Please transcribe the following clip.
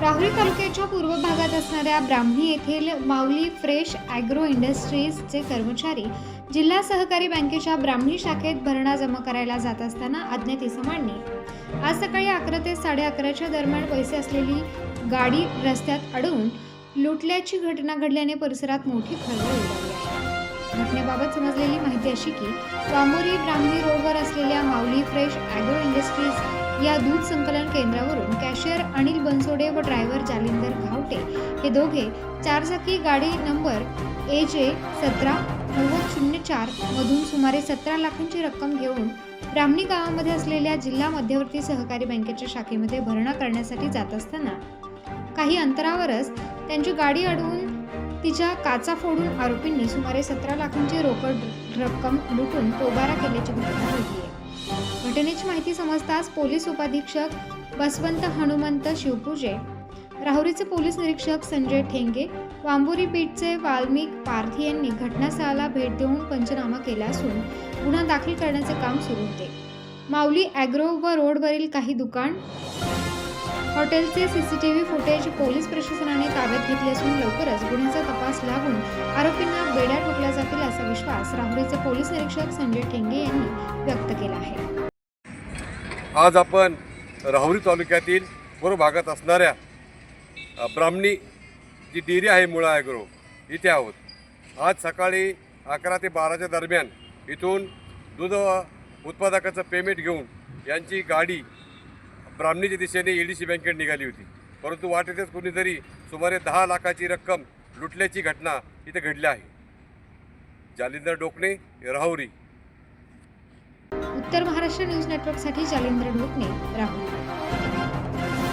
राहुरी तालुक्याच्या पूर्व भागात असणाऱ्या ब्राह्मी येथील माऊली फ्रेश ॲग्रो इंडस्ट्रीजचे कर्मचारी जिल्हा सहकारी बँकेच्या ब्राह्मी शाखेत भरणा जमा करायला जात असताना अज्ञात इसमांनी आज सकाळी अकरा ते साडे अकराच्या दरम्यान पैसे असलेली गाडी रस्त्यात अडवून लुटल्याची घटना घडल्याने परिसरात मोठी खळबळ उडाली. आहे घटनेबाबत समजलेली माहिती अशी की वामोरी ब्राह्मी रोडवर असलेल्या माऊली फ्रेश ॲग्रो इंडस्ट्रीज या दूध संकलन केंद्रावरून कॅशियर अनिल बनसोडे व ड्रायव्हर जालिंदर घावटे हे दोघे चारचाकी गाडी नंबर ए जे सतरा नव्वद शून्य चार मधून सुमारे सतरा लाखांची रक्कम घेऊन रामणी गावामध्ये असलेल्या जिल्हा मध्यवर्ती सहकारी बँकेच्या शाखेमध्ये भरणा करण्यासाठी जात असताना काही अंतरावरच त्यांची गाडी अडवून तिच्या काचा फोडून आरोपींनी सुमारे सतरा लाखांची रोकड रक्कम लुटून पोबारा केल्याची घटना घडली आहे. घटनेची माहिती समजताच पोलीस उपाधीक्षक बसवंत हनुमंत शिवपूजे राहुरीचे पोलीस निरीक्षक संजय ठेंगे वांबोरी बीटचे वाल्मिक पार्थी यांनी घटनास्थळाला भेट देऊन पंचनामा केला असून गुन्हा दाखल करण्याचे काम सुरू होते. माऊली ॲग्रो व रोडवरील काही दुकान हॉटेलचे सीसीटीव्ही फुटेज पोलीस प्रशासनाने ताब्यात घेतले असून लवकरच गुन्ह्याचा तपास लागून आरोपींना बेड्या ठोकल्या जातील असा विश्वास राहुरीचे पोलीस निरीक्षक संजय ठेंगे यांनी व्यक्त केला आहे. आज आपण राहुरी तालुक्यातील पूर्व भागात असणाऱ्या ब्राह्मणी जी डेअरी आहे मुळा ॲग्रो इथे आहोत. आज सकाळी अकरा ते बाराच्या दरम्यान इथून दूध उत्पादकाचं पेमेंट घेऊन यांची गाडी ब्राह्मणीच्या दिशेने ई डी सी बँकेत निघाली होती. परंतु वाटेतच कोणीतरी सुमारे दहा लाखाची रक्कम लुटल्याची घटना इथे घडली आहे. जालिंदर डोकणे राहुरी. उत्तर महाराष्ट्र न्यूज नेटवर्कसाठी जालिंद्र ढोकणे राहुल.